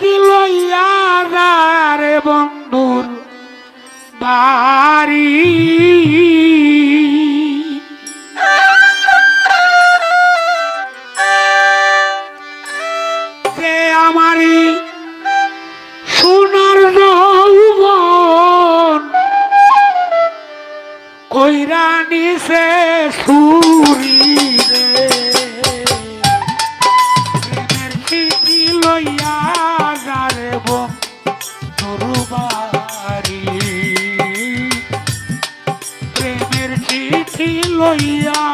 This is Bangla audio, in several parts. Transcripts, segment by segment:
কি লইয়া রে বন্ধুর বাড়ি। আমারি কইরা নিছে সুর। লইয়া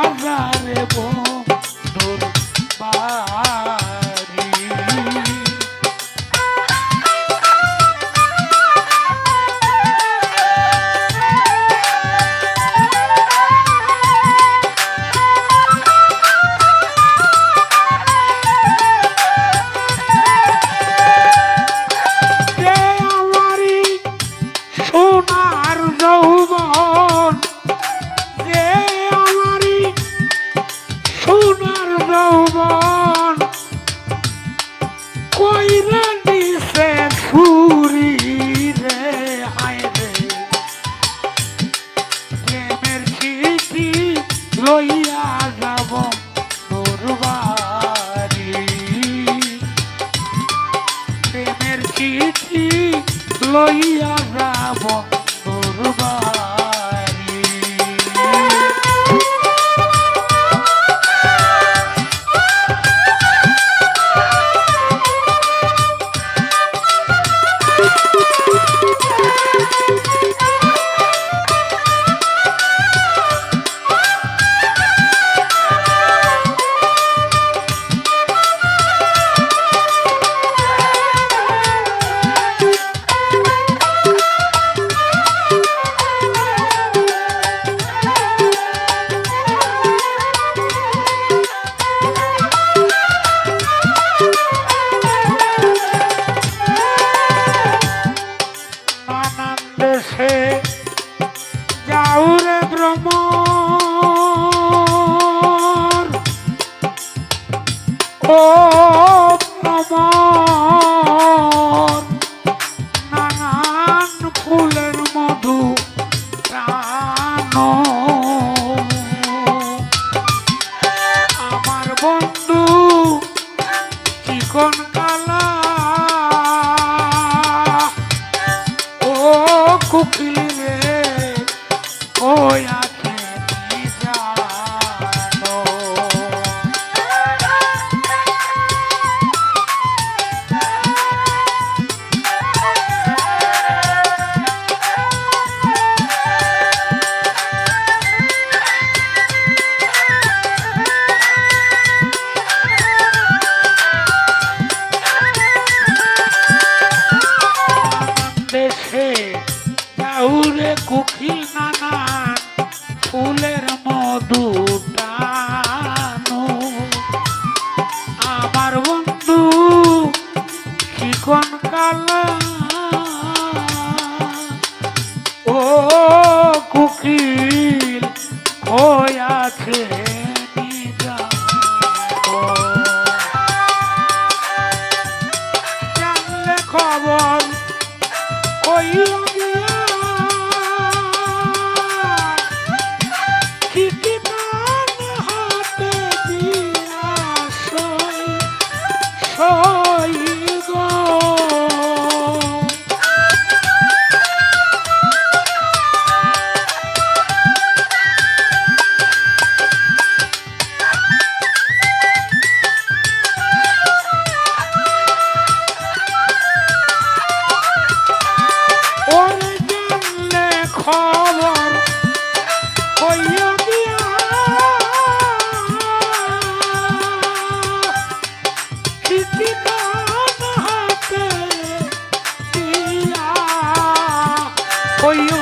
voy quoi oi, oi.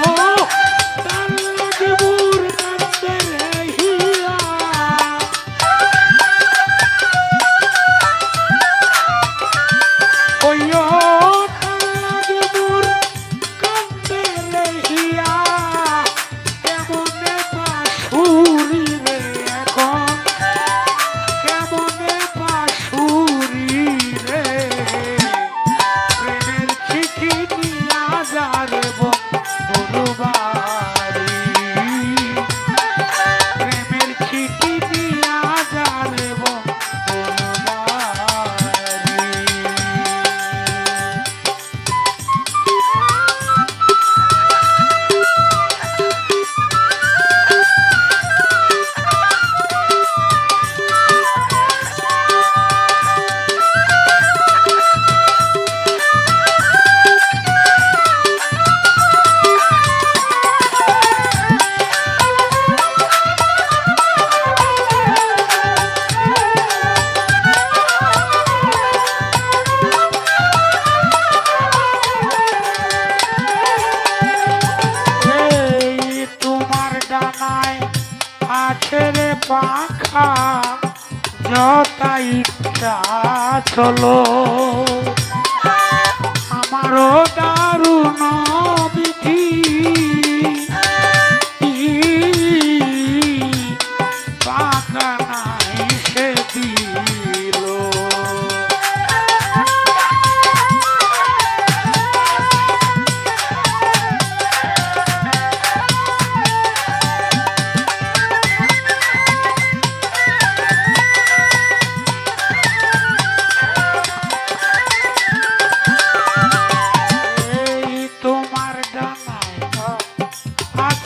চলো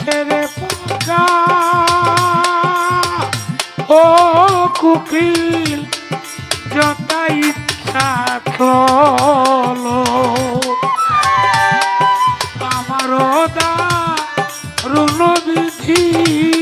কাঠের পূজা ও কুকিল যত ইচ্ছা খোলো আমারও দা রুণ বিধি